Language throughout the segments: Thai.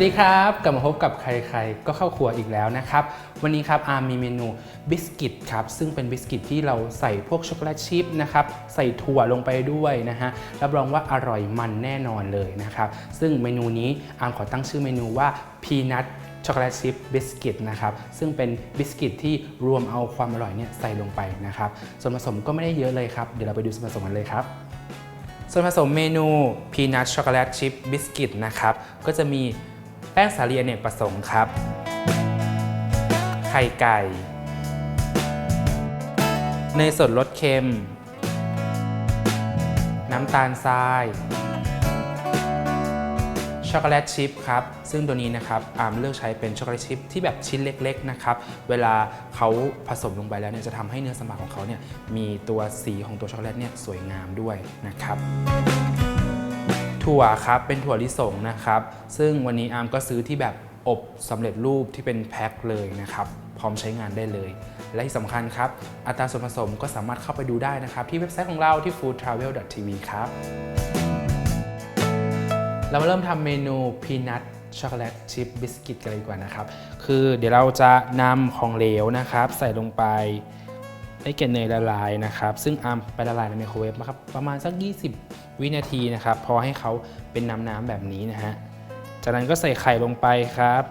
วัสดีครับ กลับมาพบกับใครๆ ก็เข้าครัวอีกแล้วนะครับ วันนี้ครับอาร์มมีเมนูบิสกิตครับ ซึ่งเป็นบิสกิตที่เราใส่พวกช็อกโกแลตชิพนะครับ ใส่ถั่วลงไปด้วยนะฮะ รับรองว่าอร่อยมันแน่นอนเลยนะครับ ซึ่งเมนูนี้อาร์มขอตั้งชื่อเมนูว่าพีนัทช็อกโกแลตชิพบิสกิตนะครับซึ่งเป็นบิสกิตที่รวมเอาความอร่อยเนี่ยใส่ลงไปนะครับส่วนผสมก็ไม่ได้เยอะเลยครับ เดี๋ยวเราไปดูส่วนผสมกันเลยครับส่วนผสมเมนูพีนัทช็อกโกแลตชิพบิสกิตนะครับก็จะมี ป้งสาลีอเนกประสงค์ครับ ไข่ไก่เนยสดรสเค็ม น้ำตาลทราย ช็อกโกแลตชิพครับ ซึ่งตัวนี้นะครับอาร์มเลือกใช้เป็นช็อกโกแลตชิพที่แบบชิ้นเล็กๆนะครับ เวลาเขาผสมลงไปแล้วเนี่ยจะทำให้เนื้อสมัคของเขาเนี่ยมีตัวสีของตัวช็อกโกแลตเนี่ยสวยงามด้วยนะครับ ถั่วครับเป็นถั่วลิสงนะครับ ซึ่งวันนี้อาร์มก็ซื้อที่แบบอบสำเร็จรูปที่เป็นแพ็คเลยนะครับ พร้อมใช้งานได้เลย และที่สำคัญครับ อัตราส่วนผสมก็สามารถเข้าไปดูได้นะครับ ที่เว็บไซต์ของเราที่ foodtravel.tv ครับ เรามาเริ่มทำเมนูพีนัทช็อกโกแลตชิพบิสกิตกันเลยดีกว่านะครับ คือเดี๋ยวเราจะนำของเหลวนะครับ ใส่ลงไป ให้เกล็ดเนยละลายนะครับ ซึ่งอาร์มไปละลายในไมโครเวฟนะครับประมาณสัก 20 วินาทีนะครับ พอให้เขาเป็นน้ำๆแบบนี้นะฮะ จากนั้นก็ใส่ไข่ลงไปครับ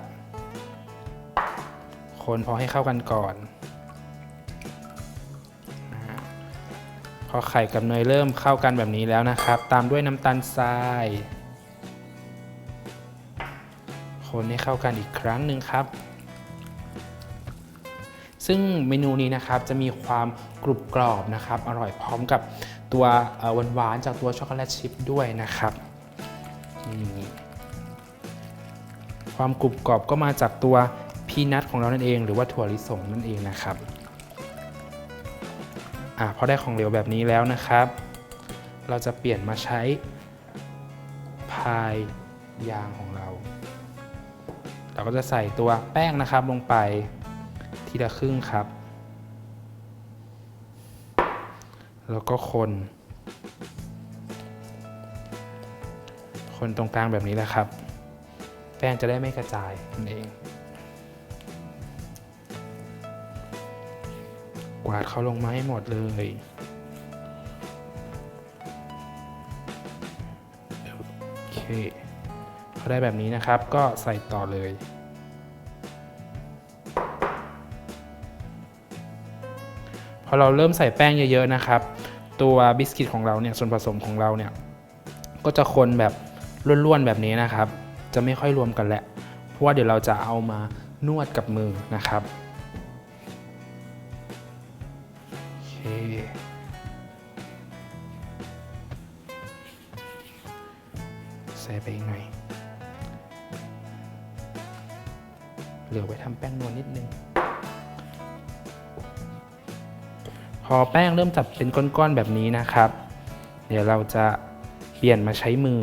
คนพอให้เข้ากันก่อน พอไข่กับเนยเริ่มเข้ากันแบบนี้แล้วนะครับ ตามด้วยน้ำตาลทราย คนให้เข้ากันอีกครั้งหนึ่งครับ ซึ่งเมนูนี้นะครับจะมีความกรุบกรอบนะครับ อร่อยพร้อมกับตัวหวานๆจากตัวช็อกโกแลตชิพด้วยนะครับนี่ความกรุบกรอบก็มาจากตัวพีนัทของเรานั่นเอง หรือว่าถั่วลิสงนั่นเองนะครับอ่าพอได้ของเหลวแบบนี้แล้วนะครับ เราจะเปลี่ยนมาใช้พายยางของเรา เราก็จะใส่ตัวแป้งนะครับลงไป ทีละครึ่งครับ แล้วก็คน คนตรงกลางแบบนี้แหละครับ แป้งจะได้ไม่กระจายนั่นเอง กวาดเขาลงมาให้หมดเลยโอเคพอได้แบบนี้นะครับก็ใส่ต่อเลย พอเราเริ่มใส่แป้งเยอะๆนะครับ ตัวบิสกิตของเราเนี่ยส่วนผสมของเราเนี่ยก็จะคนแบบล้วนๆแบบนี้นะครับ จะไม่ค่อยรวมกันแหละ เพราะว่าเดี๋ยวเราจะเอามานวดกับมือนะครับโอเคใส่ไปอีกหน่อยเหลือไว้ทำแป้งนวลนิดนึง พอแป้งเริ่มจับเป็นก้อนๆแบบนี้นะครับ เดี๋ยวเราจะเปลี่ยนมาใช้มือ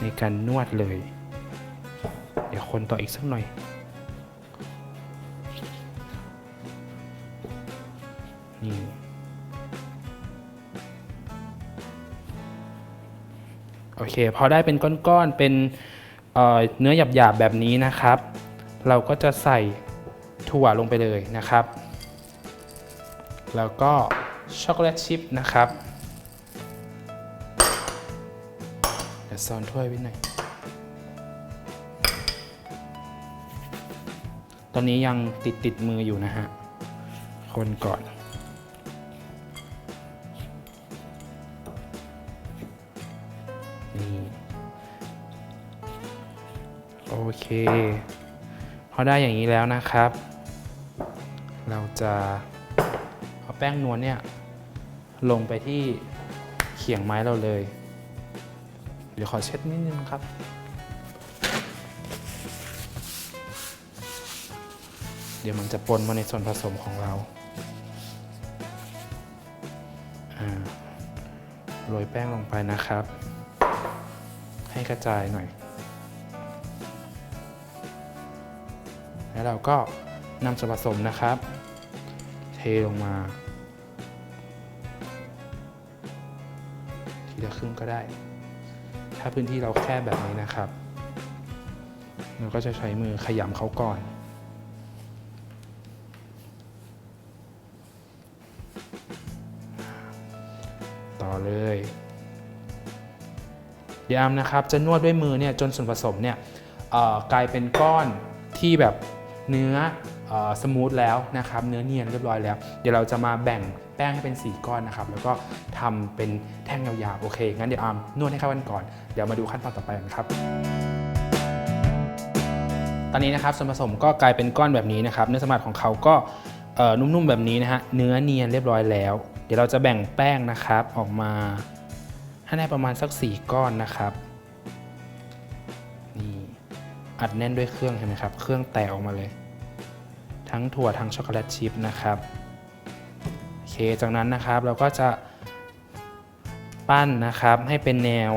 ในการนวดเลย เดี๋ยวคนต่ออีกสักหน่อย นี่ โอเค พอได้เป็นก้อนๆ เป็นเเนื้อหยาบๆ แบบนี้นะครับ เราก็จะใส่ถั่วลงไปเลยนะครับ แล้วก็ช็อกโกแลตชิพนะครับเดี๋ยวซ้อนถ้วยไว้หน่อย ตอนนี้ยังติดติดมืออยู่นะฮะ คนก่อนนี่โอเค พอได้อย่างนี้แล้วนะครับ เราจะ แป้งนวลเนี่ยลงไปที่เขียงไม้เราเลย เดี๋ยวขอเช็ดนิดนึงครับ เดี๋ยวมันจะปนมาในส่วนผสมของเราโรยแป้งลงไปนะครับ ให้กระจายหน่อย แล้วเราก็นำส่วนผสมนะครับ เทลงมา ทีละครึ่งก็ได้ ถ้าพื้นที่เราแคบแบบนี้นะครับเราก็จะใช้มือขยำเขาก่อนต่อเลยยามนะครับจะนวดด้วยมือเนี่ยจนส่วนผสมเนี่ยกลายเป็นก้อนที่แบบเนื้อ สมูทแล้วนะครับเนื้อเนียนเรียบร้อยแล้ว เดี๋ยวเราจะมาแบ่งแป้งให้เป็น 4 ก้อนนะครับ แล้วก็ทำเป็นแท่งยาวๆ โอเค งั้นเดี๋ยวอามนวดให้เข้ากันก่อน เดี๋ยวมาดูขั้นตอนต่อไปกันครับ ตอนนี้นะครับส่วนผสมก็กลายเป็นก้อนแบบนี้นะครับ เนื้อสมบัติของเขาก็นุ่มๆแบบนี้นะฮะ เนื้อเนียนเรียบร้อยแล้ว เดี๋ยวเราจะแบ่งแป้งนะครับออกมาให้ได้ประมาณสัก 4 ก้อนนะครับ นี่อัดแน่นด้วยเครื่องเห็นไหมครับ เครื่องแตกออกมาเลย ทั้งถั่วทั้งช็อกโกแลตชิพนะครับโอเคจากนั้นนะครับเราก็จะปั้นนะครับให้เป็นแนว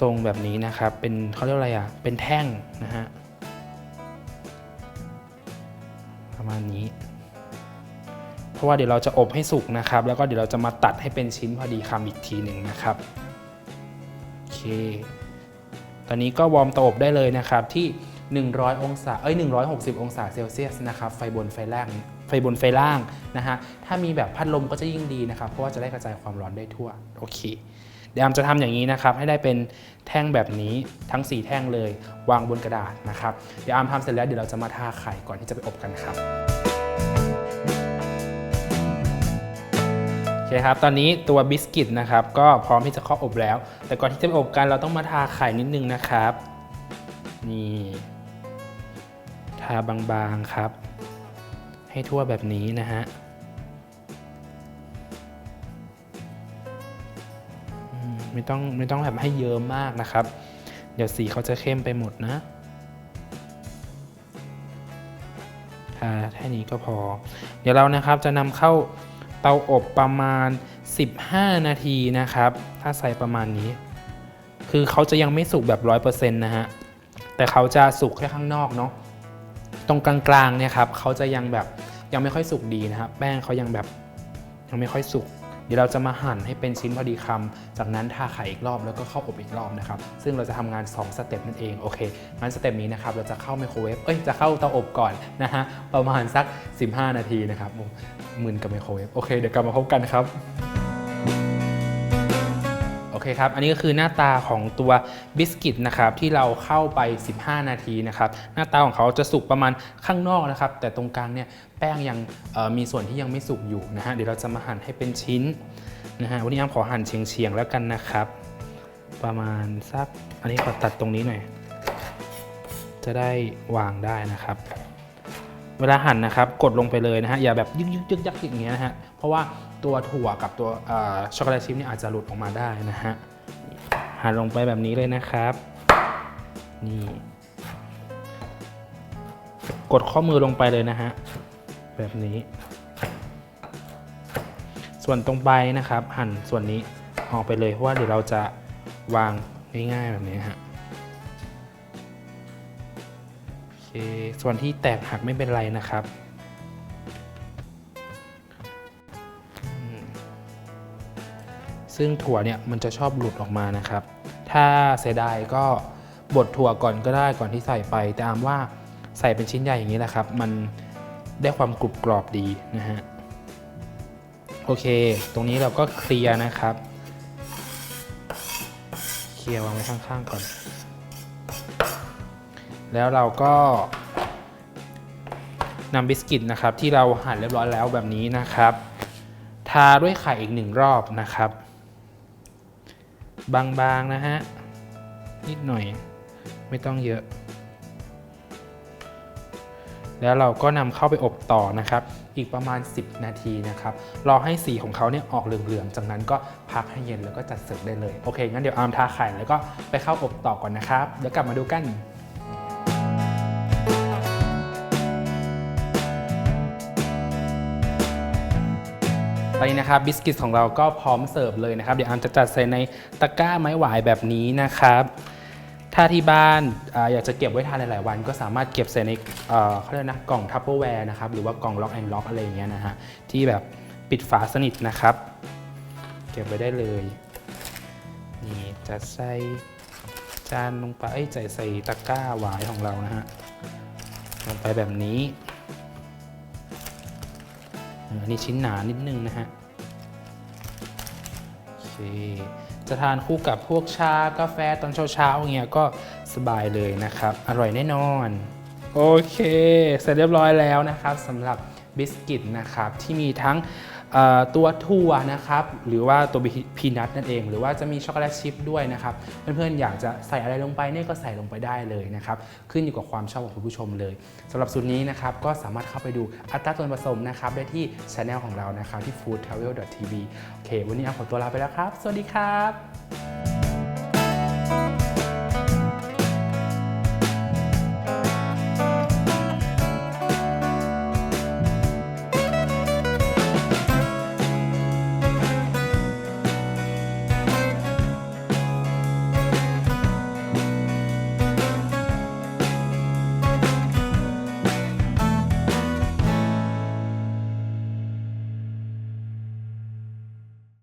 ทรงแบบนี้นะครับ เป็นเขาเรียกว่าอะไรอะ เป็นแท่งนะฮะ ประมาณนี้ เพราะว่าเดี๋ยวเราจะอบให้สุกนะครับ แล้วก็เดี๋ยวเราจะมาตัดให้เป็นชิ้นพอดีคำอีกทีหนึ่งนะครับ โอเค ตอนนี้ก็วอร์มเตาอบได้เลยนะครับที่ 100 องศา เอ้ย 160 องศาเซลเซียสนะครับ ไฟบนไฟล่าง ไฟบนไฟล่างนะฮะ ถ้ามีแบบพัดลมก็จะยิ่งดีนะครับ เพราะว่าจะได้กระจายความร้อนได้ทั่ว โอเค เดี๋ยวอามจะทำอย่างนี้นะครับ ให้ได้เป็นแท่งแบบนี้ทั้ง 4 แท่งเลย วางบนกระดาษนะครับ เดี๋ยวอามทำเสร็จแล้วเดี๋ยวเราจะมาทาไข่ก่อนที่จะไปอบกันครับโอเคครับ ตอนนี้ตัวบิสกิตนะครับก็พร้อมที่จะเข้าอบแล้ว แต่ก่อนที่จะไปอบกันเราต้องมาทาไข่นิดนึงนะครับ นี่าบางๆครับ ให้ทั่วแบบนี้นะฮะไม่ต้องไม่ต้องแบบให้เยอะมากนะครับ เดี๋ยวสีเขาจะเข้มไปหมดนะทาแค่นี้ก็พอ เดี๋ยวเรานะครับจะนำเข้าเตาอบประมาณ 15 นาทีนะครับ ถ้าใส่ประมาณนี้ คือเขาจะยังไม่สุกแบบ 100%นะฮะ แต่เขาจะสุกแค่ข้างนอกเนาะ ตรงกลางๆเนี่ยครับเขาจะยังแบบยังไม่ค่อยสุกดีนะครับแป้งเขายังแบบยังไม่ค่อยสุก เดี๋ยวเราจะมาหั่นให้เป็นชิ้นพอดีคำจากนั้นทาไข่อีกรอบแล้วก็เข้าอบอีกรอบนะครับซึ่งเราจะทำงาน 2 สเต็ปนั่นเองโอเคงั้นสเต็ปนี้นะครับเราจะเข้าไมโครเวฟเอ้ยจะเข้าเตาอบก่อนนะฮะประมาณสัก 15 นาทีนะครับมึนกับไมโครเวฟโอเคเดี๋ยวกลับมาพบกันครับ อเคครับ อันนี้ก็คือหน้าตาของตัวบิสกิตนะครับที่เราเข้าไป 15 นาทีนะครับหน้าตาของเขาจะสุกประมาณข้างนอกนะครับ แต่ตรงกลางเนี่ยแป้งยังมีส่วนที่ยังไม่สุกอยู่นะฮะเดี๋ยวเราจะมาหั่นให้เป็นชิ้นนะฮะวันนี้อ้ำขอหั่นเฉียงๆแล้วกันนะครับ ประมาณสักอันนี้ขอตัดตรงนี้หน่อยจะได้วางได้นะครับ เวลาหั่นนะครับ กดลงไปเลยนะฮะอย่าแบบยึกยึกยึกยักอย่างเงี้ยนะฮะเพราะว่า ตัวถั่วกับตัวช็อกโกแลตชิพเนี่ยอาจจะหลุดออกมาได้นะฮะหั่นลงไปแบบนี้เลยนะครับ นี่ กดข้อมือลงไปเลยนะฮะ แบบนี้ ส่วนตรงใบนะครับ หั่นส่วนนี้ออกไปเลยเพราะว่าเดี๋ยวเราจะวางง่ายๆแบบนี้ฮะโอเคส่วนที่แตกหักไม่เป็นไรนะครับ ซึ่งถั่วเนี่ยมันจะชอบหลุดออกมานะครับ ถ้าเสียดายก็บดถั่วก่อนก็ได้ก่อนที่ใส่ไป แต่อามว่าใส่เป็นชิ้นใหญ่อย่างนี้แหละครับ มันได้ความกรุบกรอบดีนะฮะ โอเค ตรงนี้เราก็เคลียร์นะครับ เคลียร์วางไว้ข้างๆก่อน แล้วเราก็นำบิสกิตนะครับที่เราหั่นเรียบร้อยแล้วแบบนี้นะครับ ทาด้วยไข่อีกหนึ่งรอบนะครับ บางๆนะฮะ นิดหน่อยไม่ต้องเยอะ แล้วเราก็นำเข้าไปอบต่อนะครับ อีกประมาณ 10 นาทีนะครับ รอให้สีของเขาเนี่ยออกเหลืองๆ จากนั้นก็พักให้เย็นแล้วก็จัดเสิร์ฟได้เลย โอเคงั้นเดี๋ยวอาร์มทาไข่แล้วก็ไปเข้าอบต่อก่อนนะครับ เดี๋ยวกลับมาดูกัน ตอนนี้นะครับบิสกิตของเราก็พร้อมเสิร์ฟเลยนะครับ เดี๋ยวอาร์มจะจัดใส่ในตะกร้าไม้หวายแบบนี้นะครับ ถ้าที่บ้านออยากจะเก็บไว้ทานหลาย ๆ วัน ก็สามารถเก็บใส่ในเอ่อเขาเรียกนะกล่องทัพเปอร์แวร์นะครับ หรือว่ากล่องล็อกแอนด์ล็อกอะไรอย่างเงี้ยนะฮะ ที่แบบปิดฝาสนิทนะครับ เก็บไว้ได้เลย นี่จะใส่จานลงไปใส่ใส่ตะกร้าหวายของเรานะฮะ ลงไปแบบนี้ อันนี้ชิ้นหนานิดนึงนะฮะโอเคจะทานคู่กับพวกชากาแฟตอนเช้าๆอย่าเงี้ยก็สบายเลยนะครับ อร่อยแน่นอน โอเค เสร็จเรียบร้อยแล้วนะครับสำหรับบิสกิตนะครับที่มีทั้ง ตัวถั่วนะครับหรือว่าตัวพีนัทนั่นเอง หรือว่าจะมีช็อกโกแลตชิพด้วยนะครับเพื่อนๆอยากจะใส่อะไรลงไปเนี่ยก็ใส่ลงไปได้เลยนะครับขึ้นอยู่กับความชอบของคุณผู้ชมเลยสำหรับสูตรนี้นะครับก็สามารถเข้าไปดูอัตราส่วนผสมนะครับได้ที่ช anel ของเรานะครับที่ foodtravel.tv โอเค วันนี้เอาขอตัวลาไปแล้วครับ สวัสดีครับ